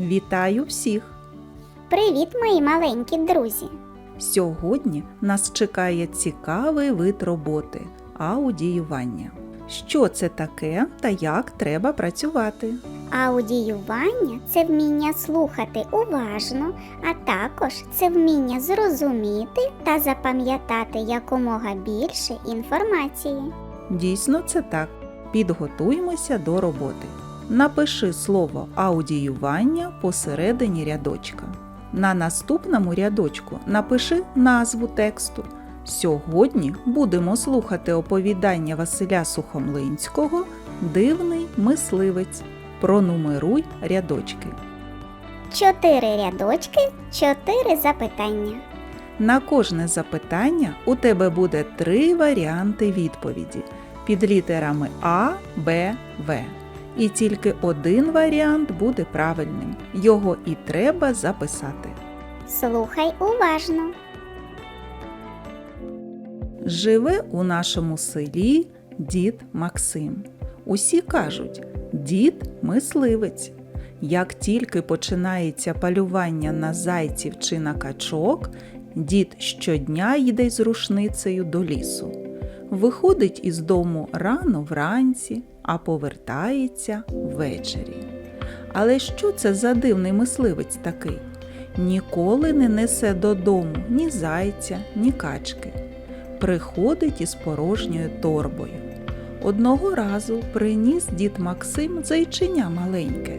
Вітаю всіх! Привіт, мої маленькі друзі! Сьогодні нас чекає цікавий вид роботи аудіювання. Що це таке та як треба працювати? Аудіювання це вміння слухати уважно, а також це вміння зрозуміти та запам'ятати якомога більше інформації. Дійсно, це так. Підготуємося до роботи. Напиши слово аудіювання посередині рядочка. На наступному рядочку напиши назву тексту. Сьогодні будемо слухати оповідання Василя Сухомлинського Дивний мисливець. Пронумеруй рядочки. Чотири рядочки, чотири запитання. На кожне запитання у тебе буде три варіанти відповіді під літерами А, Б, В. І тільки один варіант буде правильним. Його і треба записати. Слухай уважно. Живе у нашому селі дід Максим. Усі кажуть, дід мисливець. Як тільки починається полювання на зайців чи на качок, дід щодня йде з рушницею до лісу. Виходить із дому рано вранці, а повертається ввечері. Але що це за дивний мисливець такий? Ніколи не несе додому ні зайця, ні качки. Приходить із порожньою торбою. Одного разу приніс дід Максим зайчиня маленьке,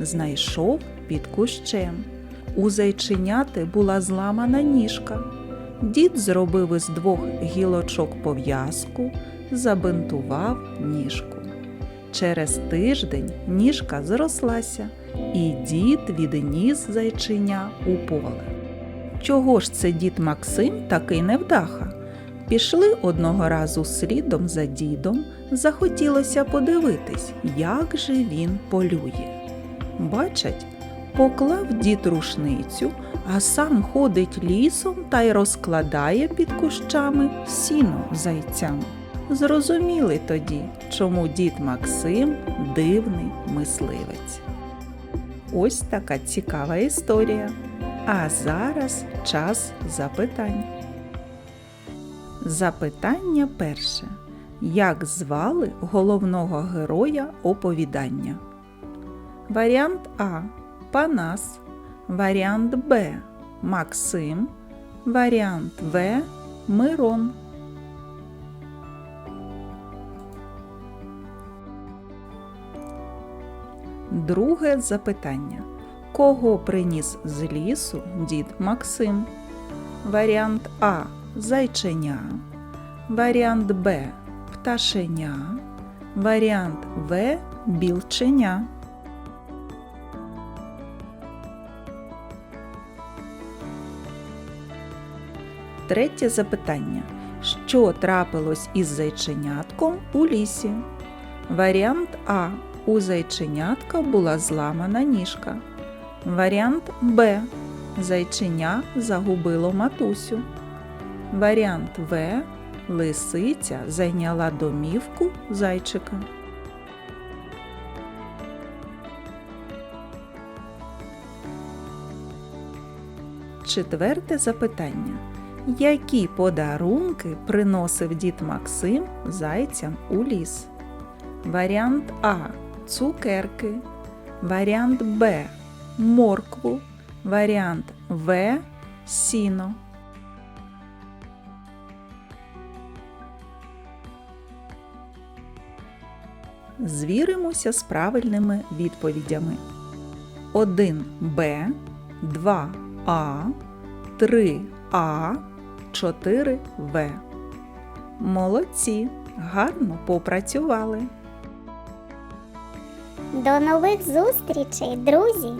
знайшов під кущем. У зайченяти була зламана ніжка. Дід зробив із двох гілочок пов'язку, забинтував ніжку. Через тиждень ніжка зрослася, і дід відніс зайчиня у поле. Чого ж це дід Максим такий невдаха? Пішли одного разу слідом за дідом, захотілося подивитись, як же він полює. Бачать, поклав дід рушницю, а сам ходить лісом та й розкладає під кущами сіно зайцям. Зрозуміли тоді, чому дід Максим дивний мисливець. Ось така цікава історія. А зараз час запитань. Запитання перше. Як звали головного героя оповідання? Варіант А. Панас. Варіант Б. Максим. Варіант В. Мирон. Друге запитання. Кого приніс з лісу дід Максим? Варіант А. Зайченя. Варіант Б. Пташеня. Варіант В. Білченя. Третє запитання. Що трапилось із зайченятком у лісі? Варіант А. У зайченятка була зламана ніжка. Варіант Б. Зайченя загубило матусю. Варіант В. Лисиця зайняла домівку зайчика. Четверте запитання. Які подарунки приносив дід Максим зайцям у ліс? Варіант А. Цукерки. Варіант Б. Моркву. Варіант В. Сіно. Звіримося з правильними відповідями. 1Б, 2А, 3А, 4В. Молодці! Гарно попрацювали! До нових зустрічей, друзі!